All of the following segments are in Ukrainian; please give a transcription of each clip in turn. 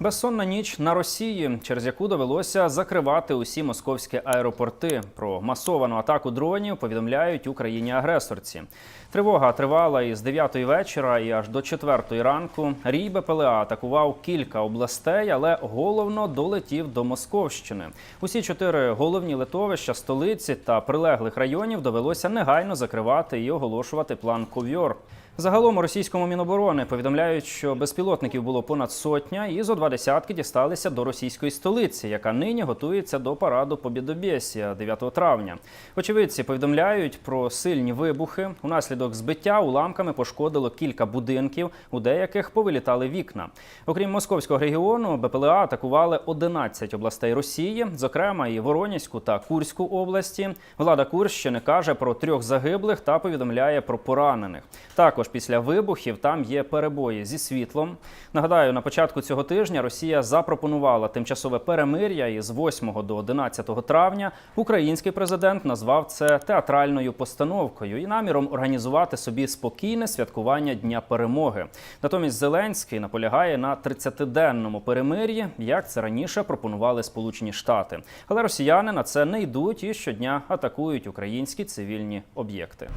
Безсонна ніч на Росії, через яку довелося закривати усі московські аеропорти. Про масовану атаку дронів повідомляють Україні агресорці. Тривога тривала із 9 вечора і аж до 4 ранку. Рій БПЛА атакував кілька областей, але головно долетів до Московщини. Усі чотири головні литовища столиці та прилеглих районів довелося негайно закривати і оголошувати план ковьор. Загалом у російському міноборони повідомляють, що безпілотників було понад сотня, і зо два десятки дісталися до російської столиці, яка нині готується до параду Побєдобєсія 9 травня. Очевидці повідомляють про сильні вибухи. Унаслідок збиття уламками пошкодило кілька будинків, у деяких повилітали вікна. Окрім московського регіону, БПЛА атакували 11 областей Росії, зокрема і Воронязьку та Курську області. Влада Курщини каже про трьох загиблих та повідомляє про поранених. Також після вибухів там є перебої зі світлом. Нагадаю, на початку цього тижня Росія запропонувала тимчасове перемир'я із 8 до 11 травня. Український президент назвав це театральною постановкою і наміром організувати собі спокійне святкування Дня перемоги. Натомість Зеленський наполягає на 30-денному перемир'ї, як це раніше пропонували Сполучені Штати. Але росіяни на це не йдуть і щодня атакують українські цивільні об'єкти.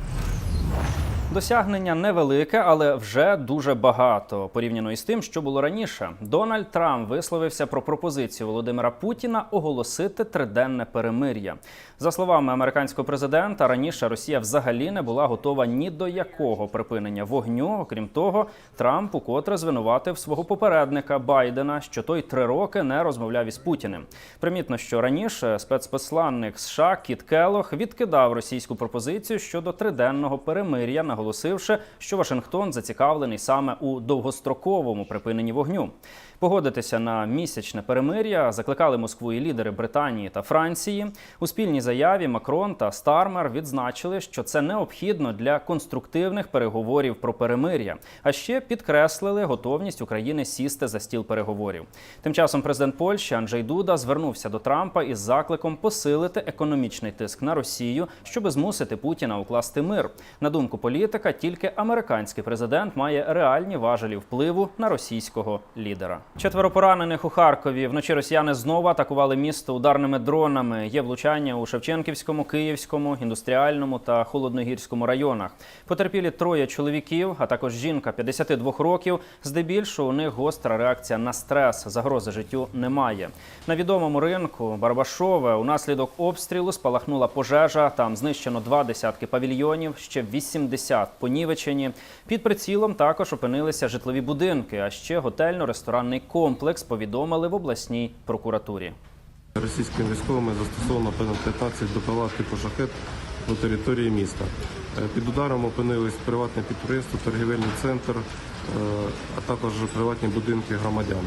Досягнення невелике, але вже дуже багато порівняно із тим, що було раніше. Дональд Трамп висловився про пропозицію Володимира Путіна оголосити триденне перемир'я. За словами американського президента, раніше Росія взагалі не була готова ні до якого припинення вогню. Окрім того, Трамп укотре звинуватив свого попередника Байдена, що той три роки не розмовляв із Путіним. Примітно, що раніше спецпосланник США Кіт Келох відкидав російську пропозицію щодо триденного перемир'я, наголосивши, що Вашингтон зацікавлений саме у довгостроковому припиненні вогню. Погодитися на місячне перемир'я закликали Москву і лідери Британії та Франції. У спільній заяві Макрон та Стармер відзначили, що це необхідно для конструктивних переговорів про перемир'я, а ще підкреслили готовність України сісти за стіл переговорів. Тим часом президент Польщі Анджей Дуда звернувся до Трампа із закликом посилити економічний тиск на Росію, щоб змусити Путіна укласти мир. На думку політика, тільки американський президент має реальні важелі впливу на російського лідера. Четверо поранених у Харкові. Вночі росіяни знову атакували місто ударними дронами. Є влучання у Шевченківському, Київському, індустріальному та холодногірському районах. Потерпілі троє чоловіків, а також жінка 52 років. Здебільшого у них гостра реакція на стрес. Загрози життю немає. На відомому ринку Барбашове унаслідок обстрілу спалахнула пожежа. Там знищено два десятки павільйонів, ще 80 понівечені. Під прицілом також опинилися житлові будинки, а ще готельно-ресторанний комплекс. Повідомили в обласній прокуратурі. Російськими військовими застосовано понад 15 БПЛА типу шахет до території міста. Е, Під ударом опинились приватне підприємство, торгівельний центр, е, а також приватні будинки громадян.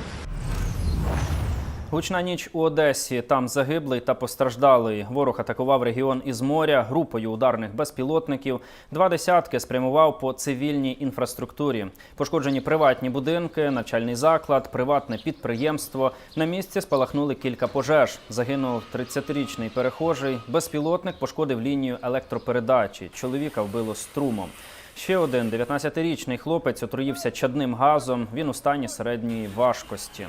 Гучна ніч у Одесі. Там загиблий та постраждалий. Ворог атакував регіон із моря групою ударних безпілотників. Два десятки спрямував по цивільній інфраструктурі. Пошкоджені приватні будинки, навчальний заклад, приватне підприємство. На місці спалахнули кілька пожеж. Загинув 30-річний перехожий. Безпілотник пошкодив лінію електропередачі. Чоловіка вбило струмом. Ще один 19-річний хлопець отруївся чадним газом. Він у стані середньої важкості.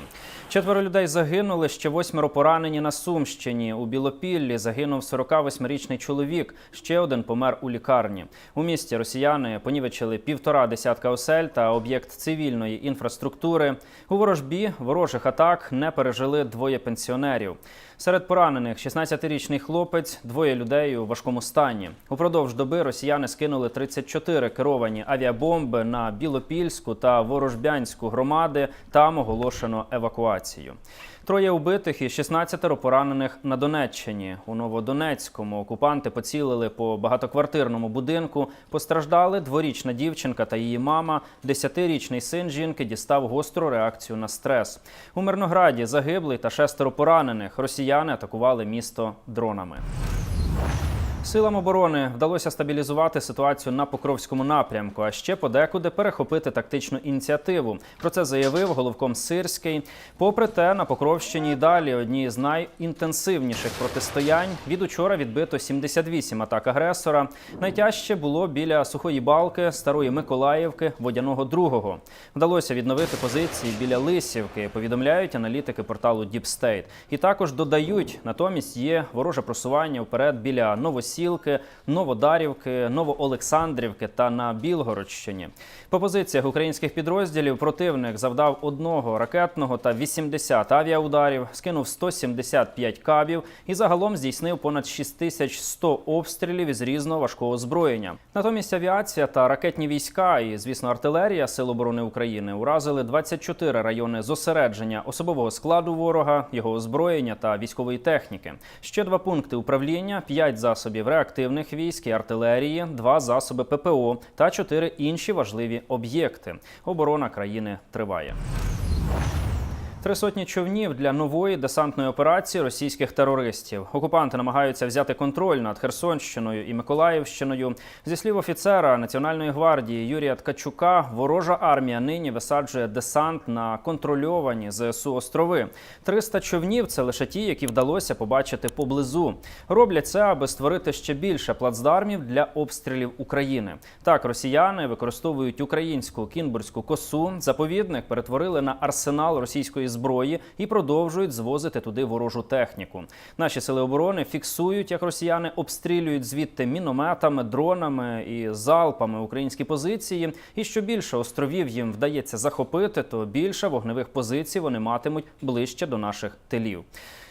Четверо людей загинули. Ще восьмеро поранені на Сумщині. У Білопіллі загинув 48-річний чоловік. Ще один помер у лікарні. У місті росіяни понівечили півтора десятка осель та об'єкт цивільної інфраструктури. У ворожбі ворожих атак не пережили двоє пенсіонерів. Серед поранених 16-річний хлопець, двоє людей у важкому стані. Упродовж доби росіяни скинули 34 керовані авіабомби на Білопільську та Ворожбянську громади. Там оголошено евакуацію. Троє убитих і 16 поранених на Донеччині. У Новодонецькому окупанти поцілили по багатоквартирному будинку. Постраждали дворічна дівчинка та її мама. Десятирічний син жінки дістав гостру реакцію на стрес. У Мирнограді загиблий та шестеро поранених. Росіяни атакували місто дронами. Силам оборони вдалося стабілізувати ситуацію на Покровському напрямку, а ще подекуди перехопити тактичну ініціативу. Про це заявив головком Сирський. Попри те, на Покровщині й далі одні з найінтенсивніших протистоянь. Від учора відбито 78 атак агресора. Найтяжче було біля сухої балки, старої Миколаївки, водяного другого. Вдалося відновити позиції біля Лисівки. Повідомляють аналітики порталу State. І також додають, натомість є вороже просування вперед біля Новосілки, Новодарівки, Новоолександрівки та на Білгородщині. По позиціях українських підрозділів противник завдав одного ракетного та 80 авіаударів, скинув 175 кабів і загалом здійснив понад 6100 обстрілів із різного важкого озброєння. Натомість авіація та ракетні війська і, звісно, артилерія Сил оборони України уразили 24 райони зосередження особового складу ворога, його озброєння та військової техніки. Ще два пункти управління, 5 засобів реактивних військ і артилерії, два засоби ППО та чотири інші важливі об'єкти. Оборона країни триває. Три сотні човнів для нової десантної операції російських терористів. Окупанти намагаються взяти контроль над Херсонщиною і Миколаївщиною. Зі слів офіцера Національної гвардії Юрія Ткачука, ворожа армія нині висаджує десант на контрольовані ЗСУ острови. 300 човнів це лише ті, які вдалося побачити поблизу. Роблять це, аби створити ще більше плацдармів для обстрілів України. Так, росіяни використовують українську кінбурзьку косу. Заповідник перетворили на арсенал російської зброї і продовжують звозити туди ворожу техніку. Наші сили оборони фіксують, як росіяни обстрілюють звідти мінометами, дронами і залпами українські позиції. І що більше островів їм вдається захопити, то більше вогневих позицій вони матимуть ближче до наших тилів.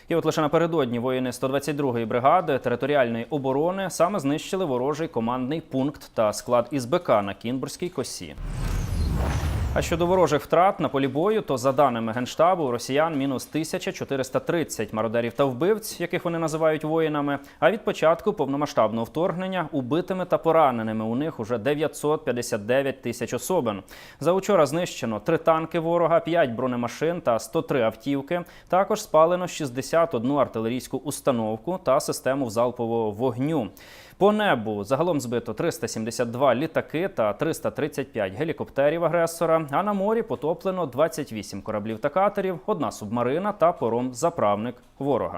І от лише напередодні воїни 122-ї бригади територіальної оборони саме знищили ворожий командний пункт та склад ІСБК на Кінбурзькій косі. А щодо ворожих втрат на полі бою, то за даними генштабу, росіян мінус 1430 мародерів та вбивць, яких вони називають воїнами. А від початку повномасштабного вторгнення убитими та пораненими у них уже 959 тисяч особин. За учора знищено три танки ворога, 5 бронемашин та 103 автівки. Також спалено 61 артилерійську установку та систему залпового вогню. По небу загалом збито 372 літаки та 335 гелікоптерів агресора. А на морі потоплено 28 кораблів та катерів, одна субмарина та пором заправник ворога.